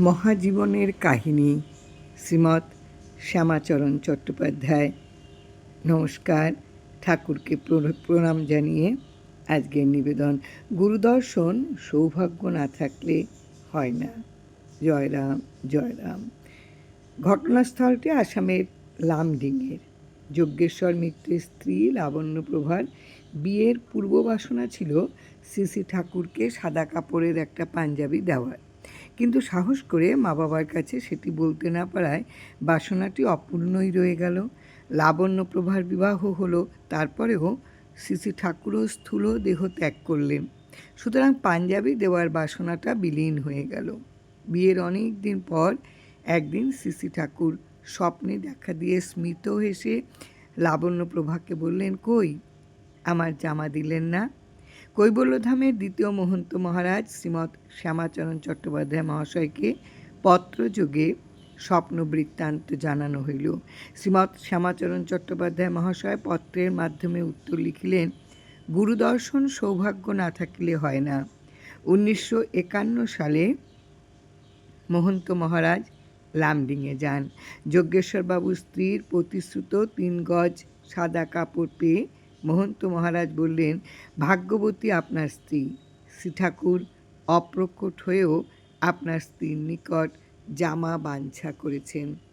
মহাজীবনের কাহিনী শ্রীমৎ শ্যামাচরণ চট্টোপাধ্যায়। নমস্কার, ঠাকুরকে প্রণাম জানিয়ে আজকের নিবেদন। গুরুদর্শন সৌভাগ্য না থাকলে হয় না। জয়রাম জয়রাম ঘটনাস্থলটি আসামের লামডিংয়ের যজ্ঞেশ্বর মিত্রের স্ত্রী লাবণ্যপ্রভার বিয়ের পূর্ব বাসনা ছিল শ্রী ঠাকুরকে সাদা কাপড়ের একটা পাঞ্জাবি দেওয়ার। কিন্তু সাহস করে মা বাবার কাছে সেটি বলতে না পারায় বাসনাটি অপূর্ণই রয়ে গেল। লাবণ্যপ্রভার বিবাহ হলো, তারপরেও শ্রী ঠাকুরও স্থূল দেহ ত্যাগ করলেন। সুতরাং পাঞ্জাবি দেওয়ার বাসনাটা বিলীন হয়ে গেল। বিয়ের অনেক দিন পর একদিন শ্রী ঠাকুর স্বপ্নে দেখা দিয়ে স্মিত হেসে লাবণ্যপ্রভাকে বললেন, কই, আমার জামা দিলেন না? কৈবল্যধামের দ্বিতীয় মহন্ত মহারাজ শ্রীমৎ শ্যামাচরণ চট্টোপাধ্যায় মহাশয়কে পত্রযোগে স্বপ্ন বৃত্তান্ত জানানো হইল। শ্রীমৎ শ্যামাচরণ চট্টোপাধ্যায় মহাশয় পত্রের মাধ্যমে উত্তর লিখিলেন, গুরুদর্শন সৌভাগ্য না থাকিলে হয় না। উনিশশো একান্ন সালে মহন্ত মহারাজ লামডিংয়ে যান। যজ্ঞেশ্বরবাবু স্ত্রীর প্রতিশ্রুত তিন গজ সাদা কাপড় পেয়ে মহন্ত মহারাজ বললেন, ভাগ্যবতী আপনার স্ত্রী। শ্রী ঠাকুর অপ্রকট হয়েও আপনার স্ত্রীর নিকট জামা বাঞ্ছা করেছেন।